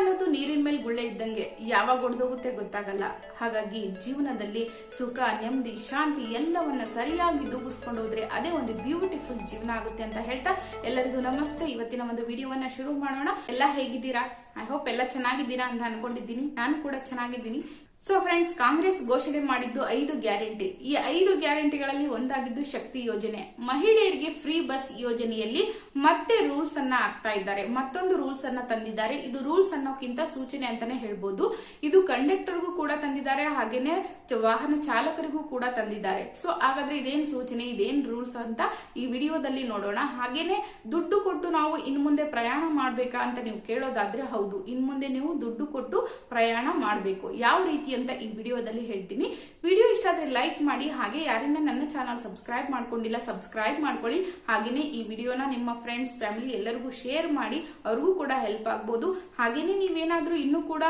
ಅನ್ನೋದು ನೀರಿನ ಮೇಲೆ ಗುಳ್ಳೆ ಇದ್ದಂಗೆ ಯಾವಾಗ ಒಡೆದೋಗುತ್ತೆ ಗೊತ್ತಾಗಲ್ಲ. ಹಾಗಾಗಿ ಜೀವನದಲ್ಲಿ ಸುಖ, ನೆಮ್ಮದಿ, ಶಾಂತಿ ಎಲ್ಲವನ್ನ ಸರಿಯಾಗಿ ದೂಗಿಸ್ಕೊಂಡು ಹೋದ್ರೆ ಅದೇ ಒಂದು ಬ್ಯೂಟಿಫುಲ್ ಜೀವನ ಆಗುತ್ತೆ ಅಂತ ಹೇಳ್ತಾ ಎಲ್ಲರಿಗೂ ನಮಸ್ತೆ. ಇವತ್ತಿನ ಒಂದು ವಿಡಿಯೋವನ್ನ ಶುರು ಮಾಡೋಣ. ಎಲ್ಲ ಹೇಗಿದ್ದೀರಾ? ಐ ಹೋಪ್ ಎಲ್ಲ ಚೆನ್ನಾಗಿದ್ದೀರಾ ಅಂತ ಅನ್ಕೊಂಡಿದ್ದೀನಿ. ನಾನು ಕೂಡ ಚೆನ್ನಾಗಿದ್ದೀನಿ. ಸೊ ಫ್ರೆಂಡ್ಸ್ ಕಾಂಗ್ರೆಸ್ ಘೋಷಣೆ ಮಾಡಿದ್ದು ಐದು ಗ್ಯಾರಂಟಿ. ಈ ಐದು ಗ್ಯಾರಂಟಿಗಳಲ್ಲಿ ಒಂದಾಗಿದ್ದು ಶಕ್ತಿ ಯೋಜನೆ. ಮಹಿಳೆಯರಿಗೆ ಫ್ರೀ ಬಸ್ ಯೋಜನೆಯಲ್ಲಿ ಮತ್ತೆ ರೂಲ್ಸ್ ಅನ್ನ ಹಾಕ್ತಾ ಇದ್ದಾರೆ. ಮತ್ತೊಂದು ರೂಲ್ಸ್ ಅನ್ನ ತಂದಿದ್ದಾರೆ. ಇದು ರೂಲ್ಸ್ ಅನ್ನೋಕ್ಕಿಂತ ಸೂಚನೆ ಅಂತಾನೆ ಹೇಳ್ಬೋದು. ಇದು ಕಂಡಕ್ಟರ್ಗೂ ಕೂಡ ತಂದಿದ್ದಾರೆ, ಹಾಗೇನೆ ವಾಹನ ಚಾಲಕರಿಗೂ ಕೂಡ ತಂದಿದ್ದಾರೆ. ಸೊ ಹಾಗಾದ್ರೆ ಇದೇನ್ ಸೂಚನೆ, ಇದೇನ್ ರೂಲ್ಸ್ ಅಂತ ಈ ವಿಡಿಯೋದಲ್ಲಿ ನೋಡೋಣ. ಹಾಗೇನೆ ದುಡ್ಡು ಕೊಟ್ಟು ನಾವು ಇನ್ ಮುಂದೆ ಪ್ರಯಾಣ ಮಾಡ್ಬೇಕಾ ಅಂತ ನೀವು ಕೇಳೋದಾದ್ರೆ ಹೌದು. ಇನ್ ಮುಂದೆ ನೀವು ದುಡ್ಡು ಕೊಟ್ಟು ಪ್ರಯಾಣ ಮಾಡಬೇಕು. ಯಾವ ರೀತಿ ಅಂತ ಈ ವಿಡಿಯೋದಲ್ಲಿ ಹೇಳ್ತೀನಿ. ವಿಡಿಯೋ ಇಷ್ಟ ಆದರೆ ಲೈಕ್ ಮಾಡಿ, ಹಾಗೆ ಯಾರನ್ನ ನನ್ನ ಚಾನಲ್ ಸಬ್ಸ್ಕ್ರೈಬ್ ಮಾಡ್ಕೊಂಡಿಲ್ಲ ಸಬ್ಸ್ಕ್ರೈಬ್ ಮಾಡ್ಕೊಳ್ಳಿ. ಹಾಗೆಯೇ ಈ ವಿಡಿಯೋನ ನಿಮ್ಮ ಫ್ರೆಂಡ್ಸ್ ಫ್ಯಾಮಿಲಿ ಎಲ್ಲರಿಗೂ ಶೇರ್ ಮಾಡಿ, ಅವ್ರಿಗೂ ಕೂಡ ಹೆಲ್ಪ್ ಆಗ್ಬೋದು. ಹಾಗೆಯೇ ನೀವೇನಾದರೂ ಇನ್ನೂ ಕೂಡ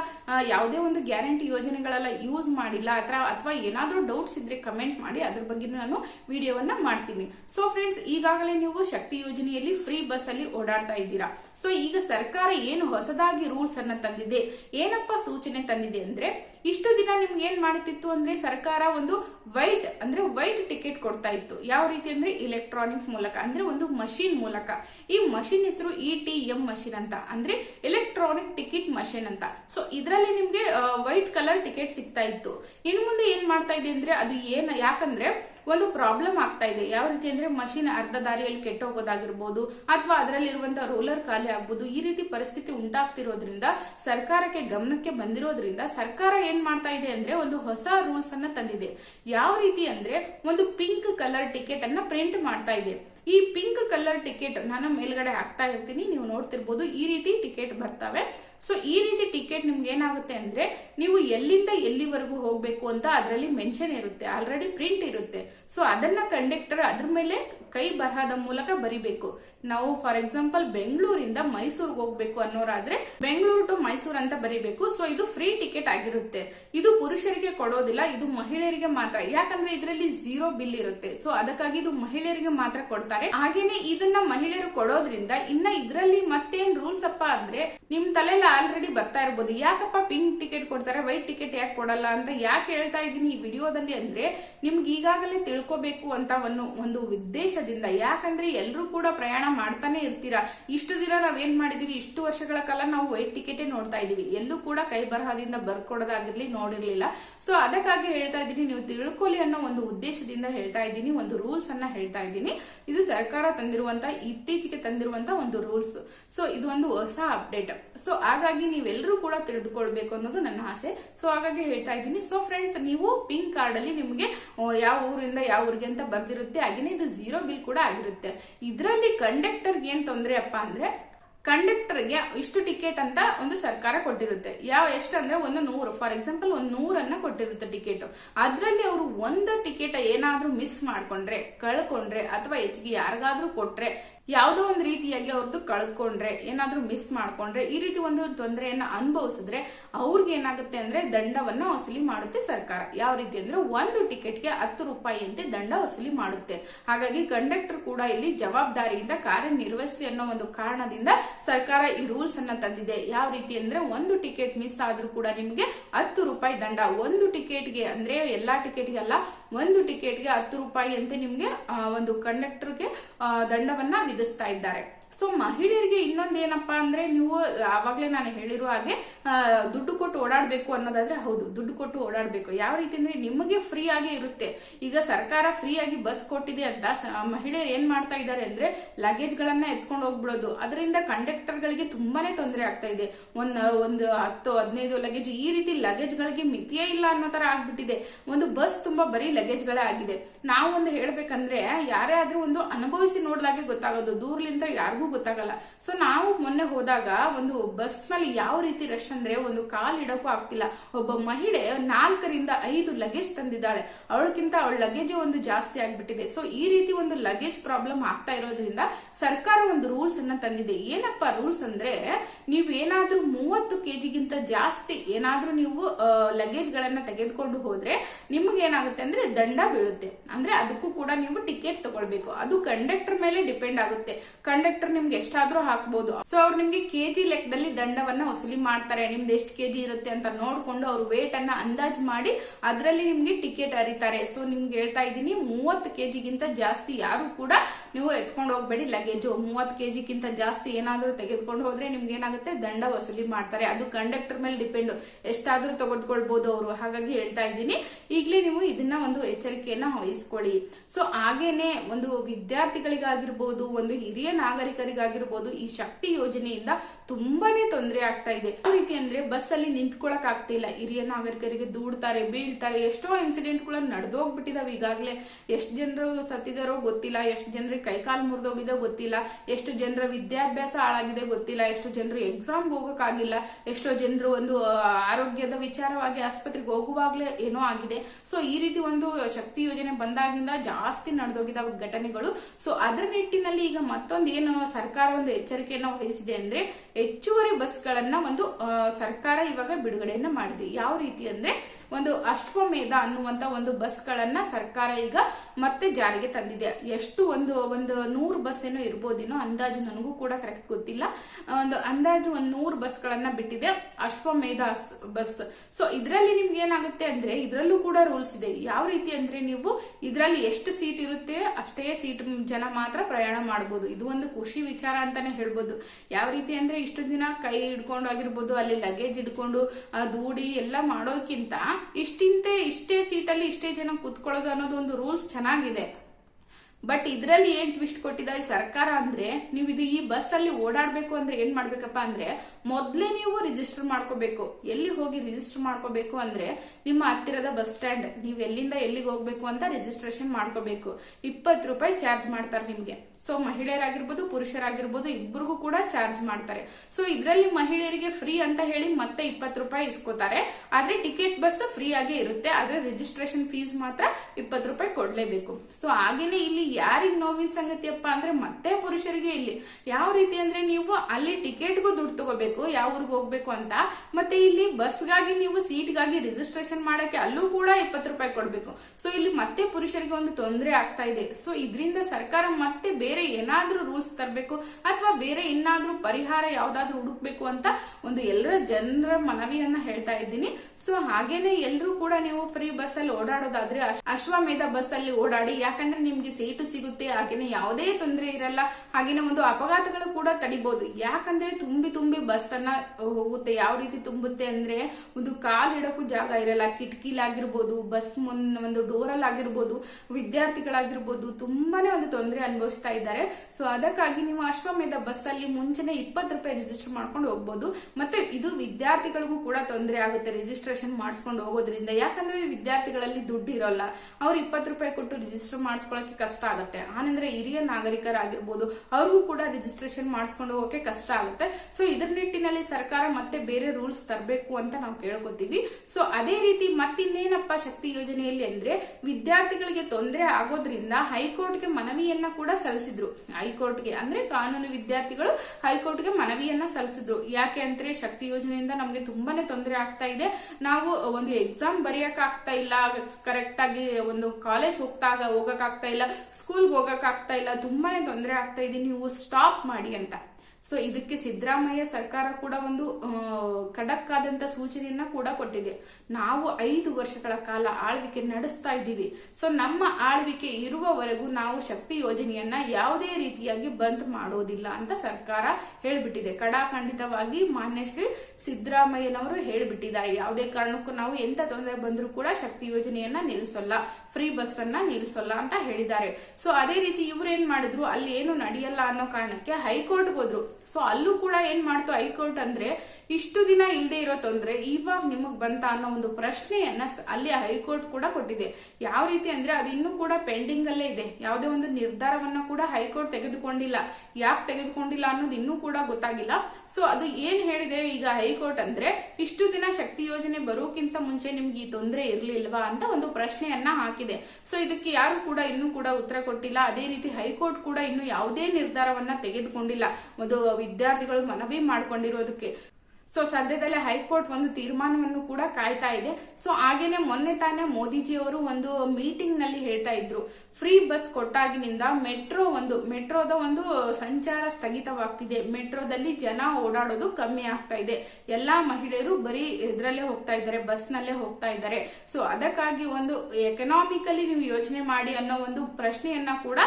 ಯಾವುದೇ ಒಂದು ಗ್ಯಾರಂಟಿ ಯೋಜನೆಗಳೆಲ್ಲ ಯೂಸ್ ಮಾಡಿಲ್ಲ ಅಥವಾ ಅಥವಾ ಏನಾದರೂ ಡೌಟ್ಸ್ ಇದ್ರೆ ಕಮೆಂಟ್ ಮಾಡಿ, ಅದ್ರ ಬಗ್ಗೆ ನಾನು ವಿಡಿಯೋವನ್ನ ಮಾಡ್ತೀನಿ. ಸೊ ಫ್ರೆಂಡ್ಸ್ ಈಗಾಗಲೇ ನೀವು ಶಕ್ತಿ ಯೋಜನೆಯಲ್ಲಿ ಫ್ರೀ ಬಸ್ ಅಲ್ಲಿ ಓಡಾಡ್ತಾ ಇದ್ದೀರಾ. ಸೊ ಈಗ ಸರ್ಕಾರ ಏನು ಹೊಸದಾಗಿ ರೂಲ್ಸ್ ಅನ್ನ ತಂದಿದೆ, ಏನಪ್ಪ ಸೂಚನೆ ತಂದಿದೆ ಅಂದ್ರೆ ಇಷ್ಟು ದಿನ ನಿಮ್ಗೆ ಏನ್ ಮಾಡುತ್ತಿತ್ತು ಅಂದ್ರೆ ಸರ್ಕಾರ ಒಂದು ವೈಟ್, ಅಂದ್ರೆ ವೈಟ್ ಟಿಕೆಟ್ ಕೊಡ್ತಾ ಇತ್ತು. ಯಾವ ರೀತಿ ಅಂದ್ರೆ ಇಲೆಕ್ಟ್ರಾನಿಕ್ ಮೂಲಕ, ಅಂದ್ರೆ ಒಂದು ಮಷಿನ್ ಮೂಲಕ. ಈ ಮಷಿನ್ ಹೆಸರು ಇ ಟಿ ಎಂ ಮಷಿನ್ ಅಂತ, ಅಂದ್ರೆ ಎಲೆಕ್ಟ್ರಾನಿಕ್ ಟಿಕೆಟ್ ಮಷಿನ್ ಅಂತ. ಸೊ ಇದರಲ್ಲಿ ನಿಮ್ಗೆ ವೈಟ್ ಕಲರ್ ಟಿಕೆಟ್ ಸಿಗ್ತಾ ಇತ್ತು. ಇನ್ನು ಮುಂದೆ ಏನ್ ಮಾಡ್ತಾ ಇದೆ ಅಂದ್ರೆ ಅದು ಏನ್, ಯಾಕಂದ್ರೆ ಒಂದು ಪ್ರಾಬ್ಲಮ್ ಆಗ್ತಾ ಇದೆ. ಯಾವ ರೀತಿ ಅಂದ್ರೆ ಮಷಿನ್ ಅರ್ಧ ದಾರಿಯಲ್ಲಿ ಕೆಟ್ಟೋಗೋದಾಗಿರ್ಬೋದು ಅಥವಾ ಅದರಲ್ಲಿರುವಂತಹ ರೋಲರ್ ಖಾಲಿ ಆಗ್ಬೋದು, ಈ ರೀತಿ ಪರಿಸ್ಥಿತಿ ಉಂಟಾಗ್ತಿರೋದ್ರಿಂದ ಸರ್ಕಾರಕ್ಕೆ ಗಮನಕ್ಕೆ ಬಂದಿರೋದ್ರಿಂದ ಸರ್ಕಾರ ಏನ್ ಮಾಡ್ತಾ ಇದೆ ಅಂದ್ರೆ ಒಂದು ಹೊಸ ರೂಲ್ಸ್ ಅನ್ನ ತಂದಿದೆ. ಯಾವ ರೀತಿ ಅಂದ್ರೆ ಒಂದು ಪಿಂಕ್ ಕಲರ್ ಟಿಕೆಟ್ ಅನ್ನ ಪ್ರಿಂಟ್ ಮಾಡ್ತಾ ಇದೆ. ಈ ಪಿಂಕ್ ಕಲರ್ ಟಿಕೆಟ್ ನಾನು ಮೇಲ್ಗಡೆ ಹಾಕ್ತಾ ಇರ್ತೀನಿ. ನೀವು ನೋಡ್ತಿರ್ಬೋದು ಈ ರೀತಿ ಟಿಕೆಟ್ ಬರ್ತವೆ. ಸೊ ಈ ರೀತಿ ಟಿಕೆಟ್ ನಿಮ್ಗೆ ಏನಾಗುತ್ತೆ ಅಂದ್ರೆ, ನೀವು ಎಲ್ಲಿಂದ ಎಲ್ಲಿವರೆಗೂ ಹೋಗ್ಬೇಕು ಅಂತ ಅದರಲ್ಲಿ ಮೆನ್ಷನ್ ಇರುತ್ತೆ. ಆಲ್ರೆಡಿ ಪ್ರಿಂಟ್ ಇರುತ್ತೆ. ಸೊ ಅದನ್ನ ಕಂಡಕ್ಟರ್ ಅದ್ರ ಮೇಲೆ ಕೈ ಬರಹದ ಮೂಲಕ ಬರಿಬೇಕು. ನಾವು ಫಾರ್ ಎಕ್ಸಾಂಪಲ್ ಬೆಂಗಳೂರಿಂದ ಮೈಸೂರಿಗೆ ಹೋಗ್ಬೇಕು ಅನ್ನೋರಾದ್ರೆ, ಬೆಂಗಳೂರು ಟು ಮೈಸೂರು ಅಂತ ಬರಿಬೇಕು. ಸೊ ಇದು ಫ್ರೀ ಟಿಕೆಟ್ ಆಗಿರುತ್ತೆ. ಇದು ಪುರುಷರಿಗೆ ಕೊಡೋದಿಲ್ಲ, ಇದು ಮಹಿಳೆಯರಿಗೆ ಮಾತ್ರ. ಯಾಕಂದ್ರೆ ಇದರಲ್ಲಿ ಝೀರೋ ಬಿಲ್ ಇರುತ್ತೆ. ಸೊ ಅದಕ್ಕಾಗಿ ಇದು ಮಹಿಳೆಯರಿಗೆ ಮಾತ್ರ ಕೊಡ್ತಾರೆ. ಹಾಗೇನೆ ಇದನ್ನ ಮಹಿಳೆಯರು ಕೊಡೋದ್ರಿಂದ, ಇನ್ನ ಇದರಲ್ಲಿ ಮತ್ತೇನ್ ರೂಲ್ಸ್ ಅಪ್ಪ ಅಂದ್ರೆ, ನಿಮ್ ತಲೆಲ್ಲ ಆಲ್ರೆಡಿ ಬರ್ತಾ ಇರ್ಬೋದು. ಯಾಕಪ್ಪ ಪಿಂಕ್ ಟಿಕೆಟ್ ಕೊಡ್ತಾರೆ ವೈಟ್ ಟಿಕೆಟ್ ಯಾಕೆ ಕೊಡಲ್ಲ ಅಂತ ಯಾಕೆ ಹೇಳ್ತಾ ಇದ್ದೀನಿ ಈ ವಿಡಿಯೋದಲ್ಲಿ ಅಂದ್ರೆ ನಿಮ್ಗೆ ಈಗಾಗಲೇ ತಿಳ್ಕೊಬೇಕು ಅಂತ ಒಂದು ಒಂದು ಉದ್ದೇಶದಿಂದ. ಯಾಕಂದ್ರೆ ಎಲ್ಲರೂ ಕೂಡ ಪ್ರಯಾಣ ಮಾಡ್ತಾನೆ ಇರ್ತೀರಾ? ಇಷ್ಟು ದಿನ ನಾವ್ ಏನ್ ಮಾಡಿದೀವಿ? ಇಷ್ಟು ವರ್ಷಗಳ ಕಾಲ ನಾವು ವೈಟ್ ಟಿಕೆಟೇ ನೋಡ್ತಾ ಇದೀವಿ ಎಲ್ಲೂ ಕೂಡ ಕೈ ಬರಹದಿಂದ ಬರ್ಕೊಡೋದಾಗಿರ್ಲಿ ನೋಡಿರ್ಲಿಲ್ಲ. ಸೊ ಅದಕ್ಕಾಗಿ ಹೇಳ್ತಾ ಇದ್ದೀನಿ, ನೀವು ತಿಳ್ಕೊಳ್ಳಿ ಅನ್ನೋ ಒಂದು ಉದ್ದೇಶದಿಂದ ಹೇಳ್ತಾ ಇದ್ದೀನಿ, ಒಂದು ರೂಲ್ಸ್ ಅನ್ನ ಹೇಳ್ತಾ ಇದ್ದೀನಿ. ಇದು ಸರ್ಕಾರ ತಂದಿರುವಂತ, ಇತ್ತೀಚೆಗೆ ತಂದಿರುವಂತ ಒಂದು ರೂಲ್ಸ್ ಸೊ ಇದು ಒಂದು ಹೊಸ ಅಪ್ಡೇಟ್ ಸೊ ಹಾಗಾಗಿ ನೀವೆಲ್ಲರೂ ಕೂಡ ತಿಳಿದುಕೊಳ್ಬೇಕು ಅನ್ನೋದು ನನ್ನ ಆಸೆ. ಸೊ ಹಾಗಾಗಿ ಹೇಳ್ತಾ ಇದ್ದೀನಿ. ಸೊ ಫ್ರೆಂಡ್ಸ್ ನೀವು ಪಿಂಕ್ ಕಾರ್ಡ್ ಅಲ್ಲಿ ನಿಮಗೆ ಯಾವ ಊರಿಂದ ಯಾವ ಊರಿಗೆ ಅಂತ ಬರ್ದಿರುತ್ತೆ ಹಾಗೇನೆ ಇದು ಜೀರೋ ಬಿಲ್ ಕೂಡ ಆಗಿರುತ್ತೆ. ಇದರಲ್ಲಿ ಕಂಡಕ್ಟರ್ಗೆ ಏನ್ ತೊಂದರೆ ಅಪ್ಪ ಅಂದ್ರೆ ಕಂಡಕ್ಟರ್ಗೆ ಇಷ್ಟು ಟಿಕೆಟ್ ಅಂತ ಒಂದು ಸರ್ಕಾರ ಕೊಟ್ಟಿರುತ್ತೆ. ಯಾವ ಎಷ್ಟು ಅಂದ್ರೆ ಒಂದು ನೂರು. ಫಾರ್ ಎಕ್ಸಾಂಪಲ್ ಒಂದು ನೂರನ್ನ ಕೊಟ್ಟಿರುತ್ತೆ ಟಿಕೆಟ್. ಅದರಲ್ಲಿ ಅವರು ಒಂದು ಟಿಕೆಟ್ ಏನಾದ್ರೂ ಮಿಸ್ ಮಾಡ್ಕೊಂಡ್ರೆ, ಕಳ್ಕೊಂಡ್ರೆ, ಅಥವಾ ಹೆಚ್ಚಿಗೆ ಯಾರಿಗಾದ್ರೂ ಕೊಟ್ರೆ, ಯಾವುದೋ ಒಂದು ರೀತಿಯಾಗಿ ಅವ್ರದ್ದು ಕಳ್ಕೊಂಡ್ರೆ, ಏನಾದ್ರೂ ಮಿಸ್ ಮಾಡ್ಕೊಂಡ್ರೆ, ಈ ರೀತಿ ಒಂದು ತೊಂದರೆಯನ್ನ ಅನುಭವಿಸಿದ್ರೆ ಅವ್ರಿಗೆ ಏನಾಗುತ್ತೆ ಅಂದ್ರೆ ದಂಡವನ್ನ ವಸೂಲಿ ಮಾಡುತ್ತೆ ಸರ್ಕಾರ. ಯಾವ ರೀತಿ ಅಂದ್ರೆ ಒಂದು ಟಿಕೆಟ್ಗೆ ಹತ್ತು ರೂಪಾಯಿ ಅಂತೆ ದಂಡ ವಸೂಲಿ ಮಾಡುತ್ತೆ. ಹಾಗಾಗಿ ಕಂಡಕ್ಟರ್ ಕೂಡ ಇಲ್ಲಿ ಜವಾಬ್ದಾರಿಯಿಂದ ಕಾರ್ಯನಿರ್ವಹಿಸಿ ಅನ್ನೋ ಒಂದು ಕಾರಣದಿಂದ ಸರ್ಕಾರ ಈ ರೂಲ್ಸ್ ಅನ್ನ ತಂದಿದೆ. ಯಾವ ರೀತಿ ಅಂದ್ರೆ ಒಂದು ಟಿಕೆಟ್ ಮಿಸ್ ಆದ್ರೂ ಕೂಡ ನಿಮ್ಗೆ ಹತ್ತು ರೂಪಾಯಿ ದಂಡ. ಒಂದು ಟಿಕೆಟ್ಗೆ ಅಂದ್ರೆ ಎಲ್ಲಾ ಟಿಕೆಟ್ಗೆ ಅಲ್ಲ, ಒಂದು ಟಿಕೆಟ್ಗೆ ಹತ್ತು ರೂಪಾಯಿ ಅಂತ ನಿಮ್ಗೆ ಒಂದು ಕಂಡಕ್ಟರ್ಗೆ ದಂಡವನ್ನ ವಿಧಿಸ್ತಾ ಇದ್ದಾರೆ. ಸೊ ಮಹಿಳೆಯರಿಗೆ ಇನ್ನೊಂದೇನಪ್ಪಾ ಅಂದ್ರೆ ನೀವು, ಆವಾಗಲೇ ನಾನು ಹೇಳಿರೋ ಹಾಗೆ ದುಡ್ಡು ಕೊಟ್ಟು ಓಡಾಡಬೇಕು ಅನ್ನೋದಾದ್ರೆ ಹೌದು, ದುಡ್ಡು ಕೊಟ್ಟು ಓಡಾಡಬೇಕು. ಯಾವ ರೀತಿ ಅಂದ್ರೆ ನಿಮಗೆ ಫ್ರೀ ಆಗಿ ಇರುತ್ತೆ. ಈಗ ಸರ್ಕಾರ ಫ್ರೀ ಆಗಿ ಬಸ್ ಕೊಟ್ಟಿದೆ ಅಂತ ಮಹಿಳೆಯರು ಏನ್ ಮಾಡ್ತಾ ಇದ್ದಾರೆ ಅಂದ್ರೆ ಲಗೇಜ್ ಗಳನ್ನ ಎತ್ಕೊಂಡು ಹೋಗ್ಬಿಡೋದು. ಅದರಿಂದ ಕಂಡಕ್ಟರ್ ಗಳಿಗೆ ತುಂಬಾನೇ ತೊಂದರೆ ಆಗ್ತಾ ಇದೆ. ಒಂದ್, ಒಂದು ಹತ್ತು, ಹದಿನೈದು ಲಗೇಜ್ ಈ ರೀತಿ ಲಗೇಜ್ ಗಳಿಗೆ ಮಿತಿಯೇ ಇಲ್ಲ ಅನ್ನೋ ತರ ಆಗ್ಬಿಟ್ಟಿದೆ. ಒಂದು ಬಸ್ ತುಂಬಾ ಬರೀ ಲಗೇಜ್ ಗಳೇ ಆಗಿದೆ. ನಾವು ಒಂದು ಹೇಳ್ಬೇಕಂದ್ರೆ, ಯಾರೇ ಆದ್ರೂ ಒಂದು ಅನುಭವಿಸಿ ನೋಡ್ದಾಗೆ ಗೊತ್ತಾಗೋದು. ದೂರ್ಲಿಂದ ಯಾರಿಗೂ ಗೊತ್ತಾಗಲ್ಲ. ಸೊ ನಾವು ಮೊನ್ನೆ ಹೋದಾಗ ಒಂದು ಬಸ್ನಲ್ಲಿ ಯಾವ ರೀತಿ ರಶ್ ಅಂದ್ರೆ ಒಂದು ಕಾಲ್ ಇಡಕ್ಕೂ ಆಗ್ತಿಲ್ಲ. ಒಬ್ಬ ಮಹಿಳೆ ನಾಲ್ಕರಿಂದ ಐದು ಲಗೇಜ್ ತಂದಿದ್ದಾಳೆ. ಅವಳಕ್ಕಿಂತ ಅವಳ ಲಗೇಜ್ ಒಂದು ಜಾಸ್ತಿ ಆಗ್ಬಿಟ್ಟಿದೆ. ಸೊ ಈ ರೀತಿ ಒಂದು ಲಗೇಜ್ ಪ್ರಾಬ್ಲಮ್ ಆಗ್ತಾ ಇರೋದ್ರಿಂದ ಸರ್ಕಾರ ಒಂದು ರೂಲ್ಸ್ ಅನ್ನ ತಂದಿದೆ. ಏನಪ್ಪಾ ರೂಲ್ಸ್ ಅಂದ್ರೆ ನೀವು ಏನಾದ್ರೂ ಮೂವತ್ತು ಕೆಜಿಗಿಂತ ಜಾಸ್ತಿ ಏನಾದ್ರೂ ನೀವು ಲಗೇಜ್ ಗಳನ್ನ ತೆಗೆದುಕೊಂಡು ಹೋದ್ರೆ ನಿಮ್ಗೆ ಏನಾಗುತ್ತೆ ಅಂದ್ರೆ ದಂಡ ಬೀಳುತ್ತೆ. ಅಂದ್ರೆ ಅದಕ್ಕೂ ಕೂಡ ನೀವು ಟಿಕೆಟ್ ತಗೊಳ್ಬೇಕು. ಅದು ಕಂಡಕ್ಟರ್ ಮೇಲೆ ಡಿಪೆಂಡ್ ಆಗುತ್ತೆ. ಕಂಡಕ್ಟರ್ ಕಂಡಕ್ಟರ್ ನಿಮ್ಗೆ ಎಷ್ಟಾದ್ರೂ ಹಾಕ್ಬೋದು. ಸೊ ಅವ್ರು ನಿಮ್ಗೆ ಕೆಜಿ ಲೆಕ್ಕದಲ್ಲಿ ದಂಡವನ್ನ ವಸೂಲಿ ಮಾಡ್ತಾರೆ. ನಿಮ್ದು ಎಷ್ಟು ಕೆಜಿ ಇರುತ್ತೆ ಅಂತ ನೋಡ್ಕೊಂಡು ಅವ್ರು ವೇಟ್ ಅನ್ನ ಅಂದಾಜ್ ಮಾಡಿ ಅದರಲ್ಲಿ ನಿಮ್ಗೆ ಟಿಕೆಟ್ ಅರಿತಾರೆ ಸೊ ನಿಮ್ಗೆ ಹೇಳ್ತಾ ಇದ್ದೀನಿ, ಮೂವತ್ತು ಕೆಜಿಗಿಂತ ಜಾಸ್ತಿ ಯಾರು ಕೂಡ ನೀವು ಎತ್ಕೊಂಡು ಹೋಗ್ಬೇಡಿ. ಲಗೇಜು ಮೂವತ್ತು ಕೆಜಿಗಿಂತ ಜಾಸ್ತಿ ಏನಾದ್ರೂ ತೆಗೆದುಕೊಂಡು ಹೋದ್ರೆ ನಿಮ್ಗೆ ಏನಾಗುತ್ತೆ? ದಂಡ ವಸೂಲಿ ಮಾಡ್ತಾರೆ. ಅದು ಕಂಡಕ್ಟರ್ ಮೇಲೆ ಡಿಪೆಂಡ್ ಎಷ್ಟಾದ್ರೂ ತಗೊಳ್ಬಹುದು ಅವರು. ಹಾಗಾಗಿ ಹೇಳ್ತಾ ಇದ್ದೀನಿ, ಈಗಲೇ ನೀವು ಇದನ್ನ ಒಂದು ಎಚ್ಚರಿಕೆಯನ್ನ ವಹಿಸ್ಕೊಳ್ಳಿ. ಸೊ ಹಾಗೇನೆ ಒಂದು ವಿದ್ಯಾರ್ಥಿಗಳಿಗಾಗಿರ್ಬೋದು, ಒಂದು ಹಿರಿಯ ನಾಗರಿಕರಿಗಾಗಿರ್ಬೋದು ಈ ಶಕ್ತಿ ಯೋಜನೆಯಿಂದ ತುಂಬಾನೇ ತೊಂದರೆ ಆಗ್ತಾ ಇದೆ. ಯಾವ ರೀತಿ ಅಂದ್ರೆ ಬಸ್ ಅಲ್ಲಿ ನಿಂತ್ಕೊಳಕ್ ಆಗ್ತಿಲ್ಲ ಹಿರಿಯ ನಾಗರಿಕರಿಗೆ ದೂಡ್ತಾರೆ, ಬೀಳ್ತಾರೆ. ಎಷ್ಟೋ ಇನ್ಸಿಡೆಂಟ್ಗಳು ನಡೆದೋಗ್ಬಿಟ್ಟಿದಾವೆ ಈಗಾಗಲೇ ಎಷ್ಟು ಜನರು ಸತ್ತಿದಾರೋ ಗೊತ್ತಿಲ್ಲ. ಎಷ್ಟು ಜನರಿಗೆ ಕೈಕಾಲು ಮುರಿದೋಗಿದೋ ಗೊತ್ತಿಲ್ಲ. ಎಷ್ಟು ಜನರ ವಿದ್ಯಾಭ್ಯಾಸ ಹಾಳಾಗಿದೆ ಗೊತ್ತಿಲ್ಲ. ಎಷ್ಟು ಜನರು ಎಕ್ಸಾಮ್ಗೆ ಹೋಗೋಕ್ಕಾಗಿಲ್ಲ ಎಷ್ಟೋ ಜನರು ಒಂದು ಆರೋಗ್ಯದ ವಿಚಾರವಾಗಿ ಆಸ್ಪತ್ರೆಗೆ ಹೋಗುವಾಗ್ಲೇ ಏನೋ ಆಗಿದೆ. ಸೊ ಈ ರೀತಿ ಒಂದು ಶಕ್ತಿ ಯೋಜನೆ ಬಂದಾಗಿಂದ ಜಾಸ್ತಿ ನಡೆದೋಗಿದ ಘಟನೆಗಳು. ಸೊ ಅದರ ನಿಟ್ಟಿನಲ್ಲಿ ಈಗ ಮತ್ತೊಂದು ಏನು ಸರ್ಕಾರ ಒಂದು ಎಚ್ಚರಿಕೆಯನ್ನು ವಹಿಸಿದೆ ಅಂದ್ರೆ ಹೆಚ್ಚುವರಿ ಬಸ್ಗಳನ್ನ ಒಂದು ಸರ್ಕಾರ ಇವಾಗ ಬಿಡುಗಡೆಯನ್ನ ಮಾಡಿದೆ. ಯಾವ ರೀತಿ ಅಂದ್ರೆ ಒಂದು ಅಶ್ವಮೇಧ ಅನ್ನುವಂತ ಒಂದು ಬಸ್ಗಳನ್ನ ಸರ್ಕಾರ ಈಗ ಮತ್ತೆ ಜಾರಿಗೆ ತಂದಿದೆ. ಎಷ್ಟು ಒಂದು ಒಂದು ನೂರು ಬಸ್ ಏನೋ ಇರ್ಬೋದೇನೋ ಅಂದಾಜು ನನಗೂ ಕೂಡ ಕರೆಕ್ಟ್ ಗೊತ್ತಿಲ್ಲ. ಒಂದು ಅಂದಾಜು ಒಂದು ನೂರು ಬಸ್ಗಳನ್ನ ಬಿಟ್ಟಿದೆ ಅಶ್ವಮೇಧ ಬಸ್. ಸೊ ಇದರಲ್ಲಿ ನಿಮ್ಗೆ ಏನಾಗುತ್ತೆ ಅಂದ್ರೆ ಇದರಲ್ಲೂ ಕೂಡ ರೂಲ್ಸ್ ಇದೆ. ಯಾವ ರೀತಿ ಅಂದ್ರೆ ನೀವು ಇದರಲ್ಲಿ ಎಷ್ಟು ಸೀಟ್ ಇರುತ್ತೆ ಅಷ್ಟೇ ಸೀಟ್ ಜನ ಮಾತ್ರ ಪ್ರಯಾಣ ಮಾಡಬಹುದು ಇದು ಒಂದು ಖುಷಿ ವಿಚಾರ ಅಂತಾನೆ ಹೇಳ್ಬೋದು. ಯಾವ ರೀತಿ ಅಂದ್ರೆ ಇಷ್ಟು ದಿನ ಕೈ ಹಿಡ್ಕೊಂಡು ಆಗಿರ್ಬೋದು, ಅಲ್ಲಿ ಲಗೇಜ್ ಹಿಡ್ಕೊಂಡು ದೂಡಿ ಎಲ್ಲ ಮಾಡೋದಕ್ಕಿಂತ ಇಷ್ಟಿಂತೆ ಇಷ್ಟೇ ಸೀಟಲ್ಲಿ ಇಷ್ಟೇ ಜನ ಕೂತ್ಕೊಳ್ಳೋದು ಅನ್ನೋದು ಒಂದು ರೂಲ್ಸ್ ಚೆನ್ನಾಗಿದೆ. ಬಟ್ ಇದರಲ್ಲಿ ಏನ್ ಟ್ವಿಸ್ಟ್ ಕೊಟ್ಟಿದ್ದಾರೆ ಸರ್ಕಾರ ಅಂದ್ರೆ, ನೀವು ಇದು ಈ ಬಸ್ ಅಲ್ಲಿ ಓಡಾಡ್ಬೇಕು ಅಂದ್ರೆ ಏನ್ ಮಾಡ್ಬೇಕಪ್ಪ ಅಂದ್ರೆ, ಮೊದ್ಲೇ ನೀವು ರಿಜಿಸ್ಟರ್ ಮಾಡ್ಕೋಬೇಕು. ಎಲ್ಲಿ ಹೋಗಿ ರಿಜಿಸ್ಟರ್ ಮಾಡ್ಕೋಬೇಕು ಅಂದ್ರೆ, ನಿಮ್ಮ ಹತ್ತಿರದ ಬಸ್ ಸ್ಟ್ಯಾಂಡ್ ನೀವು ಎಲ್ಲಿಂದ ಎಲ್ಲಿಗೆ ಹೋಗ್ಬೇಕು ಅಂತ ರಿಜಿಸ್ಟ್ರೇಷನ್ ಮಾಡ್ಕೋಬೇಕು. ಇಪ್ಪತ್ತು ರೂಪಾಯಿ ಚಾರ್ಜ್ ಮಾಡ್ತಾರೆ ನಿಮ್ಗೆ. ಸೊ ಮಹಿಳೆಯರಾಗಿರ್ಬೋದು, ಪುರುಷರಾಗಿರ್ಬೋದು ಇಬ್ಬರಿಗೂ ಕೂಡ ಚಾರ್ಜ್ ಮಾಡ್ತಾರೆ. ಸೊ ಇದರಲ್ಲಿ ಮಹಿಳೆಯರಿಗೆ ಫ್ರೀ ಅಂತ ಹೇಳಿ ಮತ್ತೆ ಇಪ್ಪತ್ತು ರೂಪಾಯಿ ಇಸ್ಕೋತಾರೆ. ಆದ್ರೆ ಟಿಕೆಟ್ ಬಸ್ ಫ್ರೀ ಆಗೇ ಇರುತ್ತೆ. ಆದ್ರೆ ರಿಜಿಸ್ಟ್ರೇಷನ್ ಫೀಸ್ ಮಾತ್ರ ಇಪ್ಪತ್ತು ರೂಪಾಯಿ ಕೊಡ್ಲೇಬೇಕು. ಸೊ ಹಾಗೇನೆ ಇಲ್ಲಿ ಯಾರಿಗ್ ನೋವಿನ ಸಂಗತಿಯಪ್ಪ ಅಂದ್ರೆ ಮತ್ತೆ ಪುರುಷರಿಗೆ ಇಲ್ಲಿ. ಯಾವ ರೀತಿ ಅಂದ್ರೆ ನೀವು ಅಲ್ಲಿ ಟಿಕೆಟ್ಗೂ ದುಡ್ಡು ತಗೋಬೇಕು, ಯಾವ ಊರಿಗೆ ಹೋಗ್ಬೇಕು ಅಂತ, ಮತ್ತೆ ಇಲ್ಲಿ ಬಸ್ಗಾಗಿ ನೀವು ಸೀಟ್ಗಾಗಿ ರಿಜಿಸ್ಟ್ರೇಷನ್ ಮಾಡಕ್ಕೆ ಅಲ್ಲೂ ಕೂಡ ಇಪ್ಪತ್ತು ರೂಪಾಯಿ ಕೊಡ್ಬೇಕು. ಸೊ ಇಲ್ಲಿ ಮತ್ತೆ ಪುರುಷರಿಗೆ ಒಂದು ತೊಂದರೆ ಆಗ್ತಾ ಇದೆ. ಸೊ ಇದರಿಂದ ಸರ್ಕಾರ ಮತ್ತೆ ಬೇರೆ ಏನಾದ್ರೂ ರೂಲ್ಸ್ ತರಬೇಕು ಅಥವಾ ಬೇರೆ ಇನ್ನಾದ್ರೂ ಪರಿಹಾರ ಯಾವ್ದಾದ್ರು ಹುಡುಕ್ಬೇಕು ಅಂತ ಒಂದು ಎಲ್ಲರ ಜನರ ಮನವಿಯನ್ನ ಹೇಳ್ತಾ ಇದ್ದೀನಿ. ಸೊ ಹಾಗೇನೆ ಎಲ್ಲರೂ ಕೂಡ ನೀವು ಫ್ರೀ ಬಸ್ ಅಲ್ಲಿ ಓಡಾಡೋದಾದ್ರೆ ಅಶ್ವಮೇಧ ಬಸ್ ಅಲ್ಲಿ ಓಡಾಡಿ, ಯಾಕಂದ್ರೆ ನಿಮ್ಗೆ ಸೀಟು ಸಿಗುತ್ತೆ, ಹಾಗೇನೆ ಯಾವುದೇ ತೊಂದರೆ ಇರಲ್ಲ. ಹಾಗೇನೆ ಒಂದು ಅಪಘಾತಗಳು ಕೂಡ ತಡಿಬಹುದು ಯಾಕಂದ್ರೆ ತುಂಬಿ ತುಂಬಿ ಬಸ್ ಅನ್ನ ಹೋಗುತ್ತೆ. ಯಾವ ರೀತಿ ತುಂಬುತ್ತೆ ಅಂದ್ರೆ ಒಂದು ಕಾಲ್ ಇಡಕ್ಕೂ ಜಾಗ ಇರಲ್ಲ. ಕಿಟಕಿಲಾಗಿರ್ಬೋದು ಬಸ್ ಮುನ್, ಒಂದು ಡೋರಲ್ಲಿ ಆಗಿರ್ಬೋದು ವಿದ್ಯಾರ್ಥಿಗಳಾಗಿರ್ಬೋದು, ತುಂಬಾನೇ ಒಂದು ತೊಂದರೆ ಅನುಭವಿಸ್ತಾ ಇದ್ದಾರೆ. ಸೊ ಅದಕ್ಕಾಗಿ ನೀವು ಅಶ್ವಮೇಧ ಬಸ್ ಅಲ್ಲಿ ಮುಂಚೆನೆ ಇಪ್ಪತ್ತು ರೂಪಾಯಿ ರಿಜಿಸ್ಟರ್ ಮಾಡ್ಕೊಂಡು ಹೋಗ್ಬೋದು. ಮತ್ತೆ ಇದು ವಿದ್ಯಾರ್ಥಿಗಳಿಗೂ ಕೂಡ ತೊಂದರೆ ಆಗುತ್ತೆ ರಿಜಿಸ್ಟ್ರೇಷನ್ ಮಾಡಿಸ್ಕೊಂಡು ಹೋಗೋದ್ರಿಂದ. ಯಾಕಂದ್ರೆ ವಿದ್ಯಾರ್ಥಿಗಳಲ್ಲಿ ದುಡ್ಡು ಇರೋಲ್ಲ. ಅವ್ರು ಇಪ್ಪತ್ತು ರೂಪಾಯಿ ಕೊಟ್ಟು ರಿಜಿಸ್ಟರ್ ಮಾಡಿಸ್ಕೊಳಕ್ಕೆ ಕಷ್ಟ ಆಗುತ್ತೆ. ಆನಂದ್ರೆ ಹಿರಿಯ ನಾಗರಿಕರಾಗಿರ್ಬೋದು, ಅವ್ರಿಗೂ ಕೂಡ ರಿಜಿಸ್ಟ್ರೇಷನ್ ಮಾಡಿಸ್ಕೊಂಡು ಹೋಗೋಕೆ ಕಷ್ಟ ಆಗುತ್ತೆ. ಸೊ ಇದರ ನಿಟ್ಟಿನಲ್ಲಿ ಸರ್ಕಾರ ಮತ್ತೆ ಬೇರೆ ರೂಲ್ಸ್ ತರಬೇಕು ಅಂತ ನಾವು ಕೇಳ್ಕೊತೀವಿ. ಸೊ ಅದೇ ರೀತಿ ಮತ್ತಿನ್ನೇನಪ್ಪ ಶಕ್ತಿ ಯೋಜನೆಯಲ್ಲಿ ಅಂದ್ರೆ, ವಿದ್ಯಾರ್ಥಿಗಳಿಗೆ ತೊಂದರೆ ಆಗೋದ್ರಿಂದ ಹೈಕೋರ್ಟ್ಗೆ ಮನವಿಯನ್ನ ಕೂಡ ಸಲ್ಲಿಸಿದ್ರು. ಹೈಕೋರ್ಟ್ಗೆ ಅಂದ್ರೆ ಕಾನೂನು ವಿದ್ಯಾರ್ಥಿಗಳು ಹೈಕೋರ್ಟ್ಗೆ ಮನವಿಯನ್ನ ಸಲ್ಲಿಸಿದ್ರು. ಯಾಕೆ ಅಂದ್ರೆ ಶಕ್ತಿ ಯೋಜನೆಯಿಂದ ನಮಗೆ ತುಂಬಾನೇ ತೊಂದರೆ ಆಗ್ತಾ ಇದೆ. ನಾವು ಒಂದು ಎಕ್ಸಾಮ್ ಬರೆಯಕ್ ಆಗ್ತಾ ಇಲ್ಲ. ಕರೆಕ್ಟ್ ಆಗಿ ಒಂದು ಕಾಲೇಜ್ ಹೋಗ್ತಾ ಹೋಗಕ್ಕಾಗ್ತಾ ಇಲ್ಲ. ಸ್ಕೂಲ್ಗೆ ಹೋಗಕ್ ಆಗ್ತಾ ಇಲ್ಲ, ತುಂಬಾನೇ ತೊಂದರೆ ಆಗ್ತಾ ಇದೆ, ನೀವು ಸ್ಟಾಪ್ ಮಾಡಿ ಅಂತ. ಸೊ ಇದಕ್ಕೆ ಸಿದ್ದರಾಮಯ್ಯ ಸರ್ಕಾರ ಕೂಡ ಒಂದು ಖಡಕ್ ಆದಂತ ಸೂಚನೆಯನ್ನ ಕೂಡ ಕೊಟ್ಟಿದೆ. ನಾವು ಐದು ವರ್ಷಗಳ ಕಾಲ ಆಳ್ವಿಕೆ ನಡೆಸ್ತಾ ಇದ್ದೀವಿ. ಸೊ ನಮ್ಮ ಆಳ್ವಿಕೆ ಇರುವವರೆಗೂ ನಾವು ಶಕ್ತಿ ಯೋಜನೆಯನ್ನ ಯಾವುದೇ ರೀತಿಯಾಗಿ ಬಂದ್ ಮಾಡೋದಿಲ್ಲ ಅಂತ ಸರ್ಕಾರ ಹೇಳ್ಬಿಟ್ಟಿದೆ. ಕಡಾಖಂಡಿತವಾಗಿ ಮಾನ್ಯ ಶ್ರೀ ಸಿದ್ದರಾಮಯ್ಯನವರು ಹೇಳ್ಬಿಟ್ಟಿದ್ದಾರೆ. ಯಾವುದೇ ಕಾರಣಕ್ಕೂ ನಾವು ಎಂತ ತೊಂದರೆ ಬಂದರೂ ಕೂಡ ಶಕ್ತಿ ಯೋಜನೆಯನ್ನ ನಿಲ್ಲಿಸಲ್ಲ ಫ್ರೀ ಬಸ್ ಅನ್ನ ನಿಲ್ಲಿಸಲ್ಲ ಅಂತ ಹೇಳಿದ್ದಾರೆ. ಸೊ ಅದೇ ರೀತಿ ಇವ್ರು ಏನ್ ಮಾಡಿದ್ರು? ಅಲ್ಲಿ ಏನು ನಡೆಯಲ್ಲ ಅನ್ನೋ ಕಾರಣಕ್ಕೆ ಹೈಕೋರ್ಟ್ಗೆ ಹೋದ್ರು. ಸೊ ಅಲ್ಲೂ ಕೂಡ ಏನ್ ಮಾಡ್ತು ಹೈಕೋರ್ಟ್ ಅಂದ್ರೆ ಇಷ್ಟು ದಿನ ಇಲ್ಲದೆ ಇರೋ ತೊಂದರೆ ಇವಾಗ ನಿಮಗ್ ಬಂತ ಅನ್ನೋ ಒಂದು ಪ್ರಶ್ನೆಯನ್ನ ಅಲ್ಲಿ ಹೈಕೋರ್ಟ್ ಕೂಡ ಕೊಟ್ಟಿದೆ. ಯಾವ ರೀತಿ ಅಂದ್ರೆ ಅದು ಇನ್ನೂ ಕೂಡ ಪೆಂಡಿಂಗ್ ಅಲ್ಲೇ ಇದೆ. ಯಾವುದೇ ಒಂದು ನಿರ್ಧಾರವನ್ನ ಕೂಡ ಹೈಕೋರ್ಟ್ ತೆಗೆದುಕೊಂಡಿಲ್ಲ. ಯಾಕೆ ತೆಗೆದುಕೊಂಡಿಲ್ಲ ಅನ್ನೋದು ಇನ್ನೂ ಕೂಡ ಗೊತ್ತಾಗಿಲ್ಲ. ಸೊ ಅದು ಏನ್ ಹೇಳಿದೆ ಈಗ ಹೈಕೋರ್ಟ್ ಅಂದ್ರೆ ಇಷ್ಟು ದಿನ ಶಕ್ತಿ ಯೋಜನೆ ಬರೋಕ್ಕಿಂತ ಮುಂಚೆ ನಿಮ್ಗೆ ಈ ತೊಂದರೆ ಇರ್ಲಿಲ್ವಾ ಅಂತ ಒಂದು ಪ್ರಶ್ನೆಯನ್ನ ಹಾಕಿದೆ. ಸೊ ಇದಕ್ಕೆ ಯಾರು ಕೂಡ ಇನ್ನೂ ಕೂಡ ಉತ್ತರ ಕೊಟ್ಟಿಲ್ಲ. ಅದೇ ರೀತಿ ಹೈಕೋರ್ಟ್ ಕೂಡ ಇನ್ನು ಯಾವುದೇ ನಿರ್ಧಾರವನ್ನ ತೆಗೆದುಕೊಂಡಿಲ್ಲ. ಒಂದು ವಿದ್ಯಾರ್ಥಿಗಳು ಮನವಿ ಮಾಡ್ಕೊಂಡಿರೋದಕ್ಕೆ. ಸೊ ಸದ್ಯದಲ್ಲೇ ಹೈಕೋರ್ಟ್ ಒಂದು ತೀರ್ಮಾನವನ್ನು ಕೂಡ ಕಾಯ್ತಾ ಇದೆ. ಸೊ ಹಾಗೇನೆ ಮೊನ್ನೆ ತಾನೇ ಮೋದಿಜಿ ಅವರು ಒಂದು ಮೀಟಿಂಗ್ನಲ್ಲಿ ಹೇಳ್ತಾ ಇದ್ರು. ಫ್ರೀ ಬಸ್ ಕೊಟ್ಟಾಗಿನಿಂದ ಮೆಟ್ರೋ ಒಂದು, ಮೆಟ್ರೋದ ಒಂದು ಸಂಚಾರ ಸ್ಥಗಿತವಾಗ್ತಿದೆ. ಮೆಟ್ರೋದಲ್ಲಿ ಜನ ಓಡಾಡೋದು ಕಮ್ಮಿ ಆಗ್ತಾ ಇದೆ. ಎಲ್ಲಾ ಮಹಿಳೆಯರು ಬರೀ ಇದರಲ್ಲೇ ಹೋಗ್ತಾ ಇದ್ದಾರೆ ಬಸ್ ನಲ್ಲೇ ಹೋಗ್ತಾ ಇದ್ದಾರೆ. ಸೊ ಅದಕ್ಕಾಗಿ ಒಂದು ಎಕನಾಮಿಕಲಿ ನೀವು ಯೋಚನೆ ಮಾಡಿ ಅನ್ನೋ ಒಂದು ಪ್ರಶ್ನೆಯನ್ನ ಕೂಡ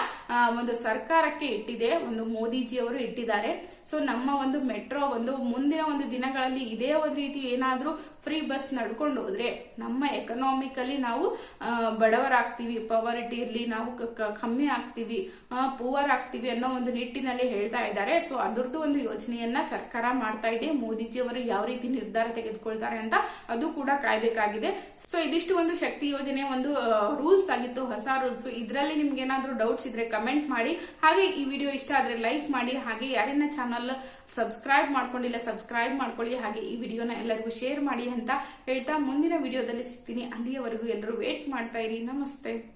ಒಂದು ಸರ್ಕಾರಕ್ಕೆ ಇಟ್ಟಿದೆ, ಒಂದು ಮೋದಿಜಿ ಅವರು ಇಟ್ಟಿದ್ದಾರೆ. ಸೊ ನಮ್ಮ ಒಂದು ಮೆಟ್ರೋ ಒಂದು ಮುಂದಿನ ಒಂದು ದಿನಗಳಲ್ಲಿ ಇದೇ ಒಂದು ರೀತಿ ಏನಾದರೂ ಫ್ರೀ ಬಸ್ ನಡ್ಕೊಂಡು ಹೋದ್ರೆ ನಮ್ಮ ಎಕನಾಮಿಕಲಿ ನಾವು ಬಡವರಾಗ್ತೀವಿ ಪವರ್ಟಿ ಇರ್ಲಿ, ನಾವು ಕಮ್ಮಿ ಆಗ್ತೀವಿ ಪೂವರ್ ಆಗ್ತೀವಿ ಅನ್ನೋ ಒಂದು ನಿಟ್ಟಿನಲ್ಲಿ ಹೇಳ್ತಾ ಇದ್ದಾರೆ. ಸೊ ಅದರದ್ದು ಒಂದು ಯೋಜನೆಯನ್ನ ಸರ್ಕಾರ ಮಾಡ್ತಾ ಇದೆ. ಮೋದಿಜಿ ಅವರು ಯಾವ ರೀತಿ ನಿರ್ಧಾರ ತೆಗೆದುಕೊಳ್ತಾರೆ ಅಂತ ಅದು ಕೂಡ ಕಾಯ್ಬೇಕಾಗಿದೆ. ಸೊ ಇದಿಷ್ಟು ಒಂದು ಶಕ್ತಿ ಯೋಜನೆ, ಒಂದು ರೂಲ್ಸ್ ಆಗಿತ್ತು, ಹೊಸ ರೂಲ್ಸ್ ಇದರಲ್ಲಿ ನಿಮ್ಗೆ ಏನಾದ್ರೂ ಡೌಟ್ಸ್ ಇದ್ರೆ ಕಮೆಂಟ್ ಮಾಡಿ. ಹಾಗೆ ಈ ವಿಡಿಯೋ ಇಷ್ಟ ಆದ್ರೆ ಲೈಕ್ ಮಾಡಿ. ಹಾಗೆ ಯಾರನ್ನ ಚಾನಲ್ ಸಬ್ಸ್ಕ್ರೈಬ್ ಮಾಡ್ಕೊಂಡಿಲ್ಲ ಸಬ್ಸ್ಕ್ರೈಬ್ ಹಾಗೆ ಈ ವಿಡಿಯೋನ ಎಲ್ಲರಿಗೂ ಶೇರ್ ಮಾಡಿ ಅಂತ ಹೇಳ್ತಾ ಮುಂದಿನ ವಿಡಿಯೋದಲ್ಲಿ ಸಿಗ್ತೀನಿ. ಅಲ್ಲಿಯವರೆಗೂ ಎಲ್ಲರೂ ವೇಟ್ ಮಾಡ್ತಾ ಇರಿ. ನಮಸ್ತೆ.